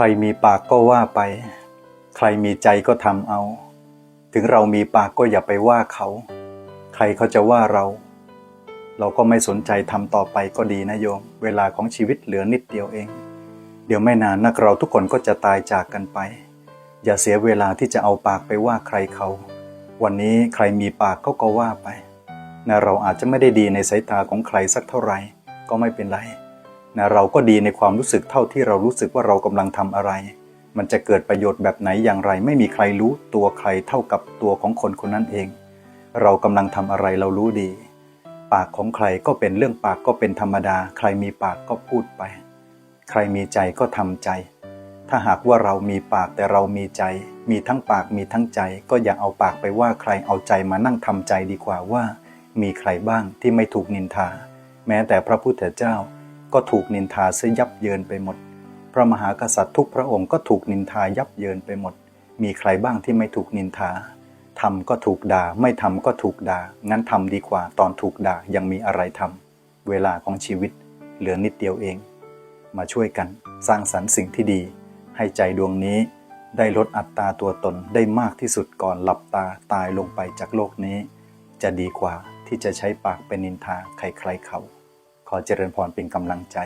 รมีปากก็ว่าไป ใครมีใจก็ทำเอา ถึงเรามีปากก็อย่าไปว่าเขา ใครเขาจะว่าเรา เราก็ไม่สนใจทำต่อไปก็ดีนะโยม เวลาของชีวิตเหลือนิดเดียวเอง เดี๋ยวไม่นานนักเราทุกคนก็จะตายจากกันไป อย่าเสียเวลาที่จะเอาปากไปว่าใครเขา วันนี้ใครมีปากก็ก็ว่าไปนะเราอาจจะไม่ได้ดีในสายตาของใครสักเท่าไหร่ก็ไม่เป็นไร นะเราก็ดีในความรู้สึกเท่าที่เรารู้สึกว่าเรากำลังทำอะไร มันจะเกิดประโยชน์แบบไหนอย่างไร ไม่มีใครรู้ตัวใครเท่ากับตัวของคนคนนั้นเอง เรากำลังทำอะไรเรารู้ดี ปากของใครก็เป็นเรื่องปากก็เป็นธรรมดา ใครมีปากก็พูดไป ใครมีใจก็ทำใจ ถ้าหากว่าเรามีปากแต่เรามีใจ มีทั้งปากมีทั้งใจ ก็อย่าเอาปากไปว่าใครเอาใจมานั่งทำใจดีกว่าว่า มีใครบ้างที่ไม่ถูกนินทา แม้แต่พระพุทธเจ้า ก็ถูกนินทาซะยับเยินไปหมด พระมหากษัตริย์ทุกพระองค์ก็ถูกนินทายับเยินไปหมด มีใครบ้างที่ไม่ถูกนินทาทำก็ถูกด่า ไม่ทำก็ถูกด่า งั้นทำดีกว่าตอนถูกด่ายังมีอะไรทำเวลาของชีวิต เหลือนิดเดียวเอง มาช่วยกันสร้างสรรค์สิ่งที่ดี ให้ใจดวงนี้ ได้ลดอัตราตัวตนได้มากที่สุดก่อนหลับตาตายลงไปจากโลกนี้ จะดีกว่าที่จะใช้ปากเป็นนินทาใครๆเขา ขอเจริญพรเป็นกำลังใจ